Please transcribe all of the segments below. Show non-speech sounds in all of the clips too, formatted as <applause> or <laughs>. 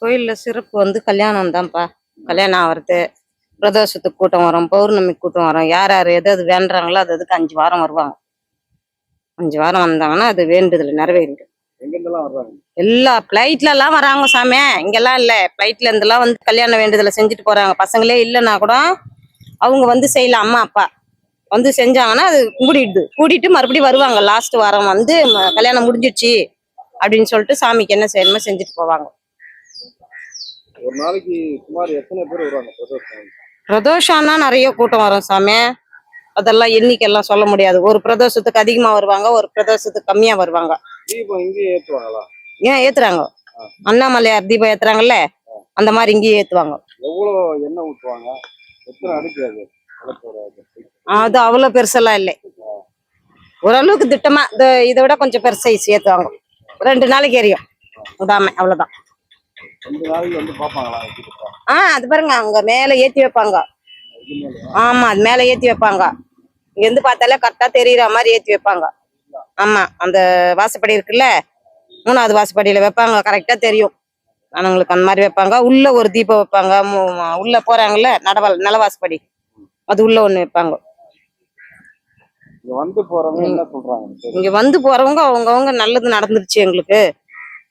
கோயில்ல சிறப்பு வந்து கல்யாணம் தான்ப்பா. கல்யாணம் ஆகிறது பிரதோஷத்துக்கு கூட்டம் வரும் பௌர்ணமி கூட்டம் வரும். யார் யார் எது எது வேண்டுறாங்களோ அது அதுக்கு அஞ்சு வாரம் வருவாங்க. அஞ்சு வாரம் வந்தாங்கன்னா அது வேண்டுதல் வர்றாங்க? எல்லா ஃப்ளைட்ல எல்லாம் வராங்க சாமி. இங்கெல்லாம் இல்ல. ஃப்ளைட்ல இருந்தெல்லாம் வந்து கல்யாண வேண்டுதலை செஞ்சுட்டு போறாங்க. பசங்களே இல்லைன்னா கூட அவங்க வந்து செய்யலாம் அம்மா அப்பா. வந்து செஞ்சாங்கன்னா அது கூடிடுது கூட்டிட்டு மறுபடியும் வருவாங்க. லாஸ்ட் வாரம் வந்து கல்யாணம் முடிஞ்சிடுச்சு அப்படின்னு சொல்லிட்டு சாமிக்கு என்ன செய்யணுமோ செஞ்சுட்டு போவாங்க. ஒரு நாளைக்கு சுமார் எத்தனை பேர் வருவாங்க? பிரதோஷம் பிரதோஷம்னா நிறைய கூட்டம் வரும் சாமி. அதெல்லாம் எண்ணிக்கையெல்லாம் சொல்ல முடியாது. ஒரு பிரதோஷத்துக்கு அதிகமா வருவாங்க ஒரு பிரதோஷத்துக்கு கம்மியா வருவாங்க. தீபம் இங்கேயே ஏற்றுவாங்களா ஏன் ஏத்துறாங்க. அண்ணாமலையார் தீபம் ஏத்துறாங்கல்ல? அந்த மாதிரி இங்கேயும் ஏத்துவாங்க. எவ்வளோ எண்ணெய் ஊற்றுவாங்க எத்தனை அடுக்கு அது? அவ்வளவு பெருசெல்லாம் இல்லை. ஓரளவுக்கு திட்டமா இதை விட கொஞ்சம் பெருசு சைஸ் ஏத்துவாங்க. ரெண்டு நாளைக்கு எரியும். விடாம அவ்வளவுதான். ஆ அது பாருங்க அங்க மேல ஏத்தி வைப்பாங்க? ஆமா அது மேல ஏத்தி வைப்பாங்க. இங்க இருந்து பார்த்தாலே கரெக்டா தெரியற மாதிரி ஏத்தி வைப்பாங்க. ஆமா அந்த வாசப்படி இருக்குல்ல மூணாவது வாசப்படியில வைப்பாங்க கரெக்டா தெரியும். ஆனவங்களுக்கு அந்த மாதிரி வைப்பாங்க. உள்ள ஒரு தீபம் வைப்பாங்க உள்ள போறாங்கல்ல நடவால் நிலவாசப்படி. அது உள்ள ஒண்ணு வைப்பாங்க. இங்க வந்து போறவங்க போறவங்க அவங்கவங்க நல்லது நடந்துருச்சு எங்களுக்கு.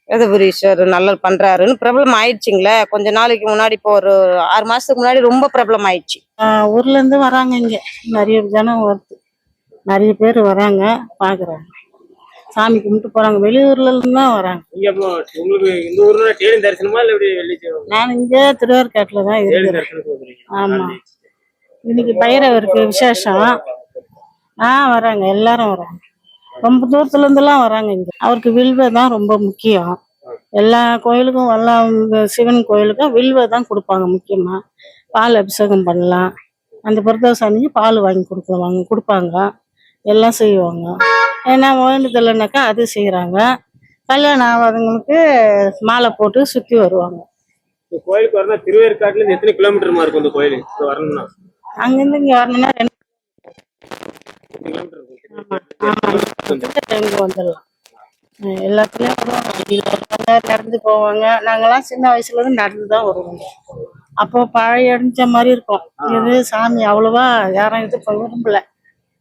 வேதபுரீஸ்வர் நல்லது பண்றாருன்னு பிரபலம் ஆயிடுச்சுங்களே. கொஞ்ச நாளைக்கு முன்னாடி இப்போ ஒரு ஆறு மாசத்துக்கு முன்னாடி ரொம்ப பிரபலம் ஆயிடுச்சு. ஆஹ் ஊர்ல இருந்து வராங்க இங்க. நிறைய ஜனம் வருது. நிறைய பேர் வராங்க பாக்குறாங்க. சாமி கும்பிட்டு போறாங்க. வெளியூர்ல இருந்து தான் வராங்க. அப்போ உங்களுக்கு இந்த ஊர்ல டெய்லி தரிசனமா இல்ல இப்படி வெள்ளிச்சு நான் இங்க திருவேற்காட்டுல தான் இருக்கிறேன். ஆமா. இன்னைக்கு பைரவருக்கு விசேஷம். ஆ வராங்க. எல்லாரும் வராங்க. ரொம்ப தூரத்துல இருந்தெல்லாம் வராங்க இங்க. அவருக்கு வில்வ தான் ரொம்ப முக்கியம். எல்லா கோயிலுக்கும் இந்த சிவன் கோயிலுக்கும் வில்வ தான் கொடுப்பாங்க முக்கியமா. பால் அபிஷேகம் பண்ணலாம். அந்த பிரதோஷம் அன்னைக்கு பால் வாங்கி கொடுக்குவாங்க கொடுப்பாங்க. எல்லாம் செய்வாங்க. ஏன்னா வேண்டுதலைனாக்கா அது செய்கிறாங்க கல்யாணம் ஆகாதவங்களுக்கு மாலை போட்டு சுற்றி வருவாங்க. கோயிலுக்கு வரணும் திருவேற்காட்டுல எத்தனை கிலோமீட்டர் இருக்கும் இந்த கோயில் இப்ப வரணும்னா? அங்கேருந்து இங்கே வரணும்னா ரெண்டு கிலோமீட்டர் வந்துடலாம் எல்லாத்துலயும் வருவாங்க நடந்து போவாங்க. நாங்கெல்லாம் சின்ன வயசுல இருந்து நடந்து தான் வருவோம். அப்போ பழைய அடிஞ்ச மாதிரி இருக்கும். இது சாமி அவ்வளவா யாரும் இது விரும்பல.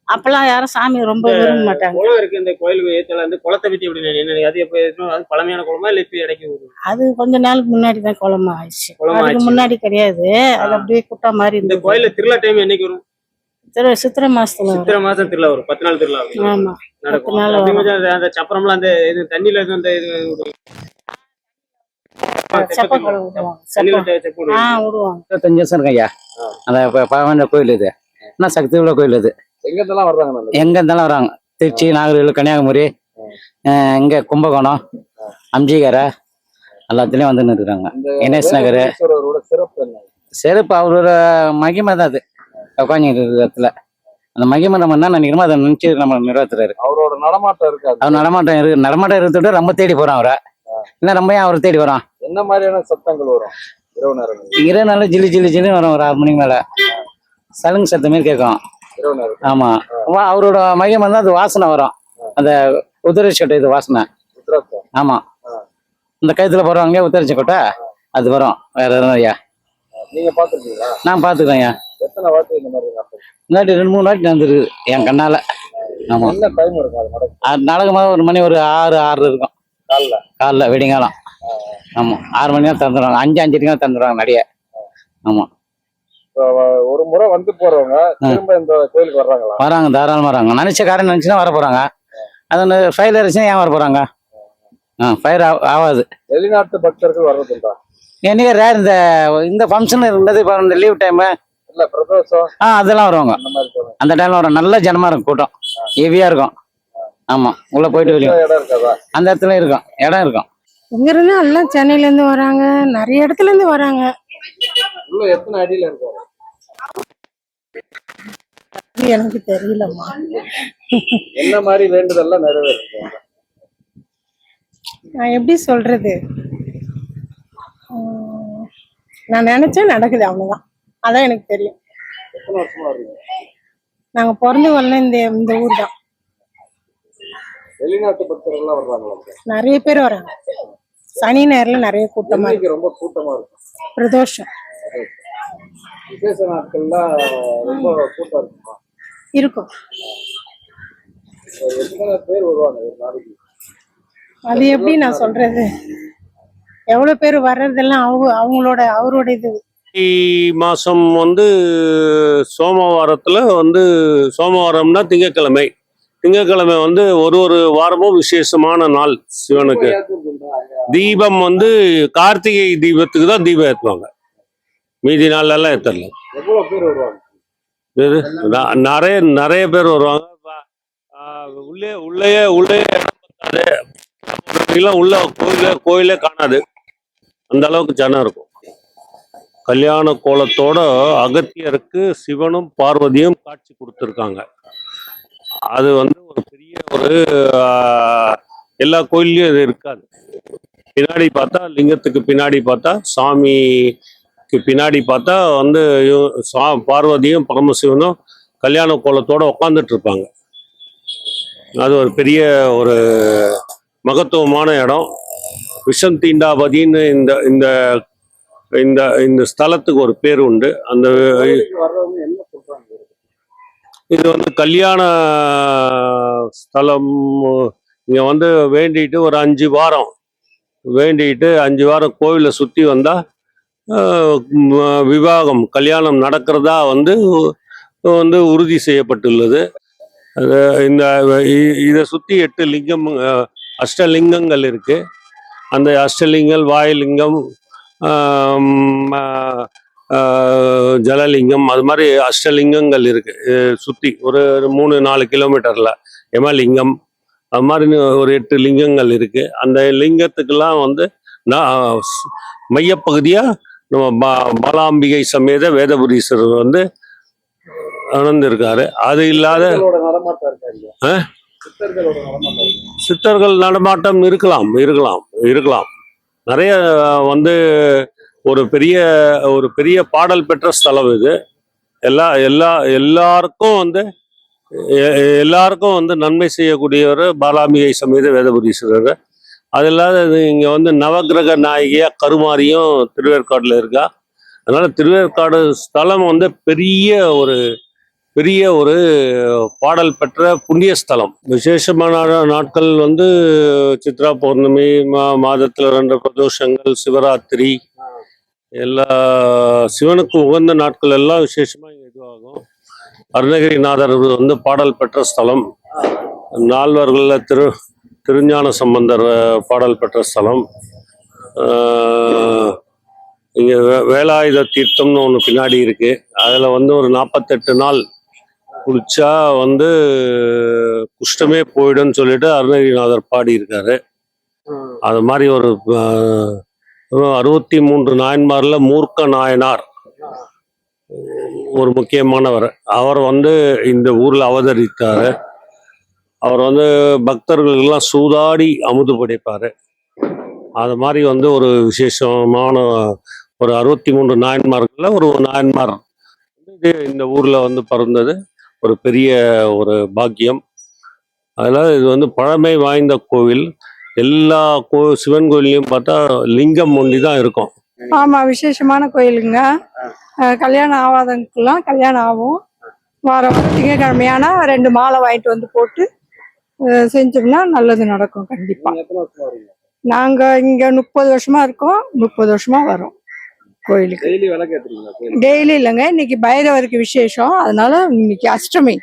அப்பெல்லாம் யாரும் சாமி ரொம்ப விரும்ப மாட்டாங்க. குளம் இருக்கு இந்த கோயிலுக்கு ஏத்தல வந்து குளத்தை பத்தி எப்படி அது எப்ப அது பழமையான குளமா இல்ல இப்ப இடைக்கு அது கொஞ்ச நாளுக்கு முன்னாடி தான் குளமா ஆயிடுச்சு அதுக்கு. முன்னாடி கிடையாது. அது அப்படியே குட்டா மாதிரி இந்த கோயில்ல திருவிழா டைம் என்னைக்கு வரும்? திரு சித்திரை மாசத்துல சித்திரை மாசம் திருவிழா வரும். பத்து நாள் திருவிழா. ஆமா. நடக்கும். அந்த- சப்பரம்லாம் அந்த இது தண்ணியில இருந்து அந்த இது அந்த பழமையான கோயில் இது. என்ன சக்தி உள்ள கோயில் இது எங்க வர்றாங்க இருந்தாலும் வராங்க திருச்சி நாகர்கோவில் கன்னியாகுமரி அஹ் இங்க கும்பகோணம் அம்ஜிகரை எல்லாத்துலயும் வந்துன்னு இருக்கிறாங்க. இந்த கணேஷ் நகர். சிறப்பு அவரோட மகிமை தான் அது. உட்காந்து இடத்துல. அந்த மகிமை நம்ம என்ன நினைக்கிறோமோ அதை நினைச்சு நம்ம நிறைவேற்றுறாரு அவரோட நடமாட்டம் இருக்காது. அவர் நடமாட்டம் இருக்கு நடமாட்டம் இருக்கிறத ரொம்ப தேடி போறான் அவரை. இல்லை நம்ம ஏன் அவரை தேடி வரோம்? என்ன மாதிரியான சத்தங்கள் வரும்? இரவு நேரங்கள் இரவு நாள் ஜிலி ஜிலி ஜிலி வரும் ஒரு ஆறு மணிக்கு மேல. சலுங்கு சத்தம் மாரி கேட்கும். இரவு நேரம். ஆமா. அவரோட மையம் வந்து அது வாசனை வரும். அந்த உதிரட்சி கொட்டை இது வாசனை. ஆமா. இந்த கழுத்துல போடுறாங்க உத்தரிச்ச கொட்டை அது வரும். வேற எதுவும் ஐயா நீங்க பாத்துருக்கீங்களா நான் பாத்துக்கிறேன் ஐயா. எத்தனை வாட்டி இந்த மாதிரி முன்னாடி ரெண்டு மூணு வாட்டி நடந்துருக்கு என் கண்ணால. ஆமா. என்ன டைம் இருக்கும் அது நடக்கும்? ஒரு மணி ஒரு ஆறு ஆறு இருக்கும். காலைல? காலைல விடிங்காலம் ஆமா. ஆறு மணி நேரம் திறந்துடுவாங்க அஞ்சு அஞ்சு நேரம் திறந்துடுவாங்க நிறைய ஆமா. ஒரு முறை வந்து போறவங்க திரும்ப இந்த கோயிலுக்கு வர்றாங்களா? வராங்க தாராளமா வராங்க. நினைச்ச காரியம் நினைச்சுன்னா வர போறாங்க. அது ஃபயர் இருந்துச்சுன்னா ஏன் வர போறாங்க? ஆ. ஃபயர் ஆகாது வெளிநாட்டு பக்தர்கள் வர்றதுண்டா? என்னைக்கு ரேர் இந்த இந்த ஃபங்க்ஷன் இருந்தது இப்போ இந்த லீவ் டைமு ஆ அதெல்லாம் வருவாங்க. அந்த டைம்ல வரும். நல்ல ஜனமா இருக்கும் கூட்டம். ஹெவியா இருக்கும். ஆமா உள்ள போயிட்டு வெளியே. அந்த இடத்துல இருக்கும். இடம் இருக்கும். இங்க இருந்து எல்லாம் சென்னையில இருந்து வராங்க. நிறைய இடத்துல இருந்து வராங்க. உள்ள எத்தனை அடியில இருக்காரு இது எனக்கு தெரியலம்மா. என்ன மாதிரி வேண்டுதல்லாம் நிறைவேறும் நான் எப்படி சொல்றது? நான் நினைச்சேன் நடக்குது அவ்வளவுதான். அதான் எனக்கு தெரியும். நாங்க பிறந்து வரல இந்த இந்த ஊர் தான் வெளிநாட்டு பக்தர்கள்லாம் வர்றாங்களா நிறைய பேர் வராங்க. சனி நேரில் நிறைய கூட்டமா இருக்கு ரொம்ப கூட்டமா இருக்கும். பிரதோஷம். விசேஷ நாட்கள்ல ரொம்ப கூட்டம் இருக்குமா? இருக்கும். எத்தனை பேர் வருவாங்க ஒரு நாளைக்கு? அது எப்படி நான் சொல்றது? எவ்வளவு பேர் வர்றதெல்லாம் அவங்க அவங்களோட அவரோட இது. தை மாசம் வந்து சோமவாரத்துல வந்து சோமவாரம்னா திங்கட்கிழமை திங்கட்கிழமை வந்து ஒரு ஒரு வாரமும் விசேஷமான நாள் சிவனுக்கு. தீபம் வந்து கார்த்திகை தீபத்துக்கு தான் தீபம் ஏற்றுவாங்க மீதி நாள்ல எல்லாம் ஏற்றல நிறைய நிறைய பேர் வருவாங்க. உள்ளே உள்ளே உள்ளே உள்ள கோயிலே கோயிலே காணாது. அந்த அளவுக்கு ஜனம் இருக்கும். கல்யாண கோலத்தோட அகத்தியருக்கு சிவனும் பார்வதியும் காட்சி கொடுத்துருக்காங்க. அது வந்து ஒரு பெரிய ஒரு எல்லா கோயில்லையும் இது இருக்காது. பின்னாடி பார்த்தா லிங்கத்துக்கு பின்னாடி பார்த்தா சாமிக்கு பின்னாடி பார்த்தா வந்து சா- பார்வதியும் பரமசிவனும் கல்யாண கோலத்தோட உட்காந்துட்டு இருப்பாங்க அது ஒரு பெரிய ஒரு மகத்துவமான இடம். விஷம் தீண்டாபதின்னு இந்த இந்த இந்த இந்த ஸ்தலத்துக்கு ஒரு பேர் உண்டு. அந்த இது வந்து கல்யாண ஸ்தலம் இங்க வந்து வேண்டிட்டு ஒரு அஞ்சு வாரம். வேண்டிட்டு அஞ்சு வாரம் கோவிலை சுத்தி வந்தா விவாகம் கல்யாணம் நடக்கிறதா வந்து வந்து உறுதி செய்யப்பட்டுள்ளது. இந்த இதை சுத்தி எட்டு லிங்கம் அஷ்டலிங்கங்கள் இருக்கு. அந்த அஷ்டலிங்கம் வாயுலிங்கம் ஜலலிங்கம் அது மாதிரி அஷ்டலிங்கங்கள் இருக்கு. அஹ் சுத்தி ஒரு மூணு நாலு கிலோமீட்டர்ல. யமலிங்கம் அது மாதிரி ஒரு எட்டு லிங்கங்கள் இருக்கு. அந்த லிங்கத்துக்கெல்லாம் வந்து நான் ஸ்- மையப்பகுதியா நம்ம பா- பாலாம்பிகை சமேத வேதபுரீஸ்வரர் வந்து அணர்ந்திருக்காரு அது இல்லாத? சித்தர்கள் நடமாட்டம் இருக்கலாம் இருக்கலாம் இருக்கலாம். நிறைய வந்து ஒரு பெரிய ஒரு பெரிய பாடல் பெற்ற ஸ்தலம் இது. எல்லா எல்லா எல்லாருக்கும் வந்து எ- எல்லாருக்கும் வந்து நன்மை செய்யக்கூடியவர் பாலாம்பிகை சமேத வேதபுரீஸ்வரர். அது இல்லாத இங்கே வந்து நவக்கிரக நாயகியாக கருமாரியும் திருவேற்காடில் இருக்கா. அதனால் திருவேற்காடு ஸ்தலம் வந்து பெரிய ஒரு பெரிய ஒரு பாடல் பெற்ற புண்ணிய ஸ்தலம் விசேஷமான நாட்கள் வந்து சித்ரா பௌர்ணமி மா மாதத்துல ரெண்டு பிரதோஷங்கள் சிவராத்திரி எல்லா சிவனுக்கு உகந்த நாட்கள் எல்லாம் விசேஷமா இங்கே இதுவாகும். அருணகிரிநாதர் வந்து பாடல் பெற்ற ஸ்தலம். நால்வர்களில் திரு திருஞான சம்பந்தர் பாடல் பெற்ற ஸ்தலம். இங்கே வே- வேலாயுத தீர்த்தம்னு ஒன்று பின்னாடி இருக்குது அதில் வந்து ஒரு நாற்பத்தெட்டு நாள் குளிச்சா வந்து குஷ்டமே போயிடும்னு சொல்லிட்டு அருணகிரிநாதர் பாடியிருக்காரு. அது மாதிரி ஒரு அறுபத்தி மூன்று நாயன்மார்ல மூர்க்க நாயனார். ஒரு முக்கியமானவர். அவர் வந்து இந்த ஊர்ல அவதரித்தாரு. அவர் வந்து பக்தர்களுக்கெல்லாம் சூதாடி அமுது படைப்பாரு. அது மாதிரி வந்து ஒரு விசேஷமான ஒரு அறுபத்தி மூன்று நாயன்மார்கள்ல ஒரு நாயன்மார் இது இந்த ஊர்ல வந்து பிறந்தது. ஒரு பெரிய ஒரு பாக்கியம். அதனால இது வந்து பழமை வாய்ந்த கோவில். எல்லா கோ சிவன் கோயில்லையும் பார்த்தா லிங்கம் ஒண்டி தான் இருக்கும். ஆமா விசேஷமான கோயிலுங்க. கல்யாணம் ஆகாதவங்களுக்குலாம் கல்யாணம் ஆகும். வாரம் வாரம் திங்கக்கிழமையானா ரெண்டு மாலை வாங்கிட்டு வந்து போட்டு செஞ்சோம்னா நல்லது நடக்கும் கண்டிப்பா. நீங்க எத்தனை வருஷமா வரீங்க நாங்க இங்க முப்பது வருஷமா இருக்கோம் முப்பது வருஷமா வரோம். கோயிலுக்கு. டெய்லி விளக்கு இல்லைங்க. இன்னைக்கு பைரவருக்கு விசேஷம். அதனால இன்னைக்கு அஷ்டமி.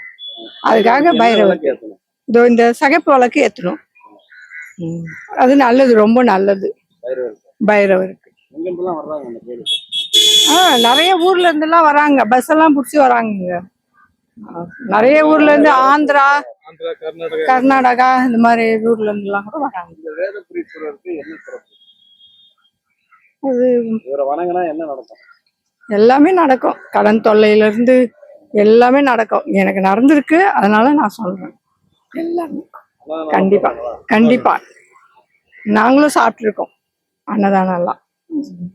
அதுக்காக என்ன பைரவர் விளக்கு ஏத்தணும்? இதோ இந்த சகப்பு விளக்கு ஏத்தணும். ம். அது நல்லது ரொம்ப நல்லது. பைரவர் பைரவருக்கு. ஆ நிறைய ஊர்ல இருந்தெல்லாம் வராங்க. பஸ் எல்லாம் பிடிச்சி வராங்க நிறைய ஊர்ல இருந்து ஆந்திரா கர்நாடகா இந்த மாதிரி ஊர்ல இருந்து எல்லாம் கூட வராங்க இந்த வேதபுரீஸ்வரருக்கு என்ன சிறப்பு அது இவரை வணங்கினா என்ன நடக்கும்? எல்லாமே நடக்கும். கடன் தொல்லையில இருந்து எல்லாமே நடக்கும். எனக்கு நடந்திருக்கு. அதனால நான் சொல்றேன். எல்லாமே. கண்டிப்பா. கண்டிப்பா. நாங்களும் சாப்பிட்டுருக்கோம். அன்னதானம் எல்லாம்.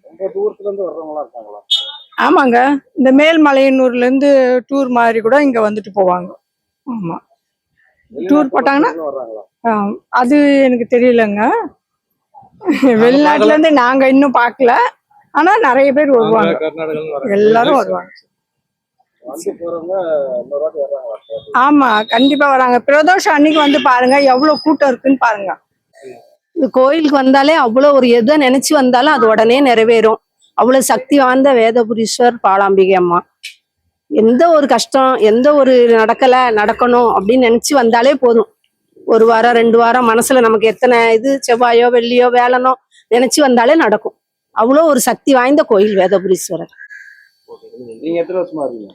ரொம்ப தூரத்துல இருந்து வர்றவங்களா இருக்காங்களா? ஆமாங்க. இந்த மேல்மலையனூர்ல இருந்து டூர் மாதிரி கூட இங்க வந்துட்டு போவாங்க. ஆமா. டூர் போட்டாங்கன்னா அது எனக்கு தெரியலங்க. <laughs> வெளிநாட்டுல இருந்து நாங்க இன்னும் பார்க்கல. ஆனா நிறைய பேர் வருவாங்க. எல்லாரும் வருவாங்க. ஆமா கண்டிப்பா வராங்க. பிரதோஷம் அன்னைக்கு வந்து பாருங்க எவ்வளவு கூட்டம் இருக்குன்னு பாருங்க. இந்த கோயிலுக்கு வந்தாலே அவ்வளோ ஒரு எதை நினைச்சு வந்தாலும் அது உடனே நிறைவேறும். அவ்வளவு சக்தி வாய்ந்த வேதபுரீஸ்வர் பாலாம்பிகை அம்மா. எந்த ஒரு கஷ்டம் எந்த ஒரு நடக்கல நடக்கணும் அப்படின்னு நினைச்சு வந்தாலே போதும். ஒரு வாரம் ரெண்டு வாரம் மனசுல நமக்கு எத்தனை இது செவ்வாயோ வெள்ளியோ வேலனோ நினைச்சு வந்தாலே நடக்கும். அவ்வளோ ஒரு சக்தி வாய்ந்த கோயில் வேதபுரீஸ்வரர். நீங்க எத்தனை வருஷமா இருக்கீங்க?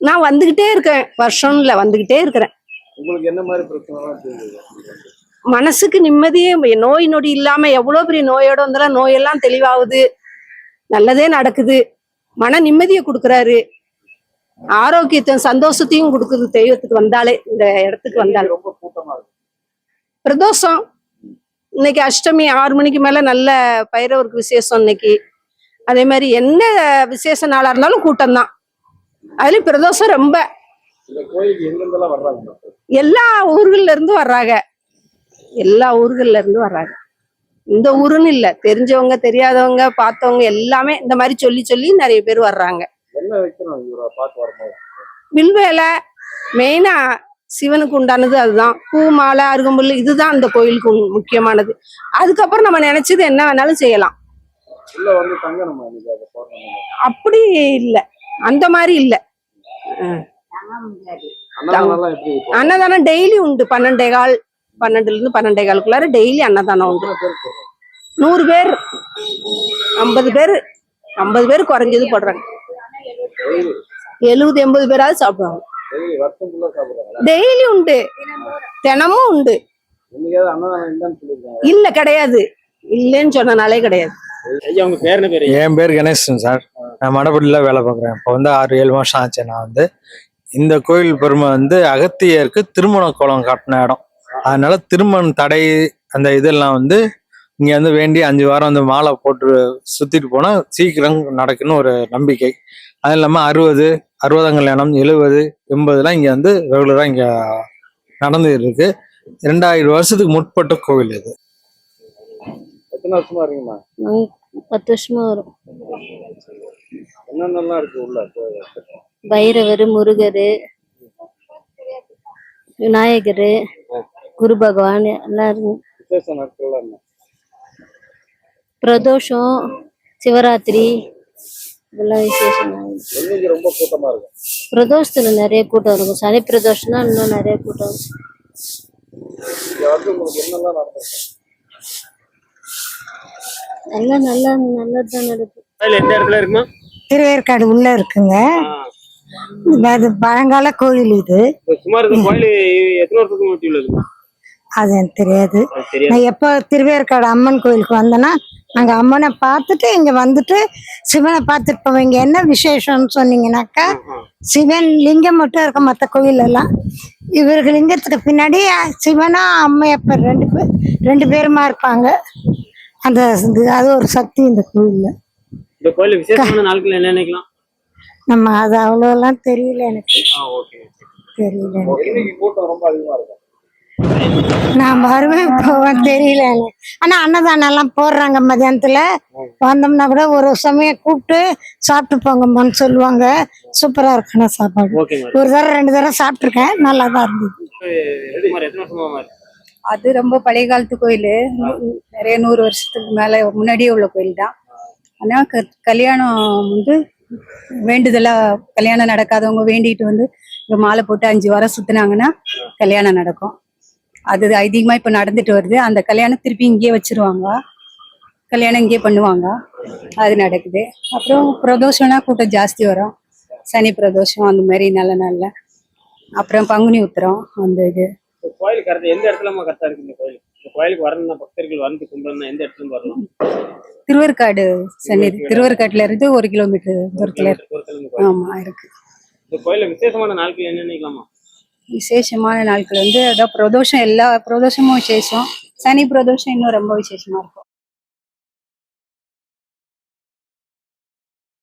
நான் வந்துகிட்டே இருக்கேன். வருஷம்ல வந்துகிட்டே இருக்கிறேன். உங்களுக்கு என்ன மாதிரி பிரச்சனை தெரியுது மனசுக்கு நிம்மதியே நோய் நொடி இல்லாம எவ்வளவு பெரிய நோயோட வந்தாலும் நோயெல்லாம் தெளிவாகுது. நல்லதே நடக்குது. மன நிம்மதியை கொடுக்குறாரு. ஆரோக்கியத்தை சந்தோஷத்தையும் கொடுக்குது தெய்வத்துக்கு வந்தாலே இந்த இடத்துக்கு வந்தாலே. ரொம்ப கூட்டமா இருக்கு பிரதோஷம். இன்னைக்கு அஷ்டமி ஆறு மணிக்கு மேல நல்ல பைரவருக்கு விசேஷம் இன்னைக்கு. அதே மாதிரி என்ன விசேஷ நாளா இருந்தாலும் கூட்டம் தான் அதுலயும் பிரதோஷம் ரொம்ப? எல்லா ஊர்கள்ல இருந்து வர்றாங்க. எல்லா ஊர்கள்ல இருந்து வர்றாங்க. இந்த ஊருன்னு இல்ல. தெரிஞ்சவங்க தெரியாதவங்க பார்த்தவங்க எல்லாமே இந்த மாதிரி சொல்லி சொல்லி நிறைய பேர் வர்றாங்க. வில்வேலை மெயினா சிவனுக்கு உண்டானது அதுதான். பூ மாலை அருகம்புல் இதுதான் அந்த கோயிலுக்கு முக்கியமானது. அதுக்கப்புறம் நம்ம நினைச்சது என்ன வேணாலும் செய்யலாம். அப்படி இல்ல. அந்த மாதிரி இல்ல. அன்னதானம் டெய்லி உண்டு. பன்னெண்டே கால் பன்னெண்டுல இருந்து பன்னெண்டே காலுக்குள்ளார டெய்லி அன்னதானம் உண்டு? நூறு பேர் ஐம்பது பேர் ஐம்பது பேர் குறைஞ்சது போடுறாங்க. எழுபது எண்பது பேராவது சாப்பிடுவாங்க. டெய்லி உண்டு. தினமும் உண்டு. இல்ல கிடையாது. இல்லைன்னு சொன்னனாலே கிடையாது. ஐயா உங்க பேர் என்ன பேரு? என் பேர் கணேசன் சார். நான் மடப்பள்ளியில் வேலை பார்க்குறேன். இப்போ வந்து ஆறு ஏழு வருஷம் ஆச்சு நான் வந்து. இந்த கோயில் பெருமை வந்து அகத்தியருக்கு திருமண கோலம் காட்டின இடம். அதனால திருமண தடை அந்த இதெல்லாம் வந்து இங்க வந்து வேண்டி அஞ்சு வாரம் வந்து மாலை போட்டு சுத்திட்டு போனா சீக்கிரம் நடக்குன்னு ஒரு நம்பிக்கை. அது இல்லாம அறுபது அறுபதாம் கல்யாணம் எழுபது எண்பதுலாம் இங்க வந்து ரெகுலரா இங்க நடந்துட்டு இருக்கு ரெண்டாயிரம் வருஷத்துக்கு முற்பட்ட கோவில் இது. எத்தனை வருஷமா இருக்கீங்கம்மா? பத்து வருஷமா வரும். என்னென்னலாம் இருக்கு உள்ள? பைரவர் முருகர் விநாயகர் குரு பகவான் எல்லாம் என்ன? பிரதோஷம் சிவராத்திரி இதெல்லாம் விசேஷம். ரொம்ப கூட்டமா இருக்கும். பிரதோஷத்துல நிறைய கூட்டம் இருக்கும். சனி பிரதோஷம்னா இன்னும் நிறைய கூட்டம் இருக்கும். இங்க வந்து உங்களுக்கு என்னெல்லாம் நடந்திருக்கு? எல்லாம் நல்லா நல்லதுதான் நடக்கும். கோயில் எந்த இடத்துல இருக்குமா? திருவேற்காடு உள்ள இருக்குங்க. அது பழங்கால கோயில் இது. சுமார் இந்த கோயில் எத்தனை வருஷத்துக்கு முன்னாடி உள்ளது அது எனக்கு தெரியாது. நான் எப்போ திருவேற்காடு அம்மன் கோயிலுக்கு வந்தேன்னா அங்க அம்மனை பார்த்துட்டு இங்க வந்துட்டு சிவனை பார்த்துட்டு போவோம். இங்க என்ன விசேஷம்னு சொன்னீங்கன்னாக்கா சிவன் லிங்கம் மட்டும் இருக்க மற்ற கோயில் எல்லாம் இவருக்கு லிங்கத்துக்கு பின்னாடி சிவனா அம்மையப்பர் ரெண்டு பேர் ரெண்டு பேருமா இருப்பாங்க. அந்த இது- அது ஒரு சக்தி இந்த கோயில்ல. இந்த கோயில் விசேஷமான நாட்கள் என்ன நினைக்கலாம்? நம்ம அது அவ்வளோலாம் தெரியல எனக்கு. தெரியல கூட்டம் ரொம்ப அதிகமா இருக்கும். நான் வருவேன் போவேன் தெரியல. ஆனா அன்னதானம் எல்லாம் போடுறாங்க மதியானத்துல. வந்தோம்னா கூட ஒரு சமயம் கூப்பிட்டு சாப்பிட்டு போங்கம்மான்னு சொல்லுவாங்க. சூப்பரா இருக்கணும் சாப்பாடு. ஒரு தடவை ரெண்டு தடவை சாப்பிட்டுருக்கேன். நல்லா தான் இருந்தது. அது ரொம்ப பழைய காலத்து கோயில். நிறைய நூறு வருஷத்துக்கு மேல முன்னாடியே உள்ள கோயில் தான். ஆனா க- கல்யாணம் வந்து வேண்டுதலா கல்யாணம் நடக்காதவங்க வேண்டிட்டு வந்து இங்க மாலை போட்டு அஞ்சு வாரம் சுத்துனாங்கன்னா கல்யாணம் நடக்கும். அது அதிகமா இப்ப நடந்துட்டு வருது. அந்த கல்யாணம் திருப்பி இங்கேயே வச்சிருவாங்க. கல்யாணம் இங்கேயே பண்ணுவாங்க. அது நடக்குது. அப்புறம் பிரதோஷம்னா கூட்டம் ஜாஸ்தி வரும். சனி பிரதோஷம் அந்த மாதிரி நல்ல நல்ல அப்புறம் பங்குனி உத்திரம் அந்த இது. இந்த கோயில் கரெக்ட் எந்த இடத்துல கரெக்டா இருக்கு இந்த கோயில்? கோயிலுக்கு வரணும்னா பக்தர்கள் வந்து எந்த இடத்துல வரலாம் திருவேற்காடு சந்நிதி திருவேற்காட்டுல இருந்து ஒரு கிலோமீட்டர் தூரத்துல. இருக்கு கோயில். ஆமா இருக்கு. இந்த கோயில்ல விசேஷமான நாட்கள் என்ன நினைக்கலாமா விசேஷமான நாட்கள் வந்து அதான் பிரதோஷம் எல்லா பிரதோஷமும் விசேஷம். சனி பிரதோஷம் இன்னும் ரொம்ப விசேஷமா இருக்கும்.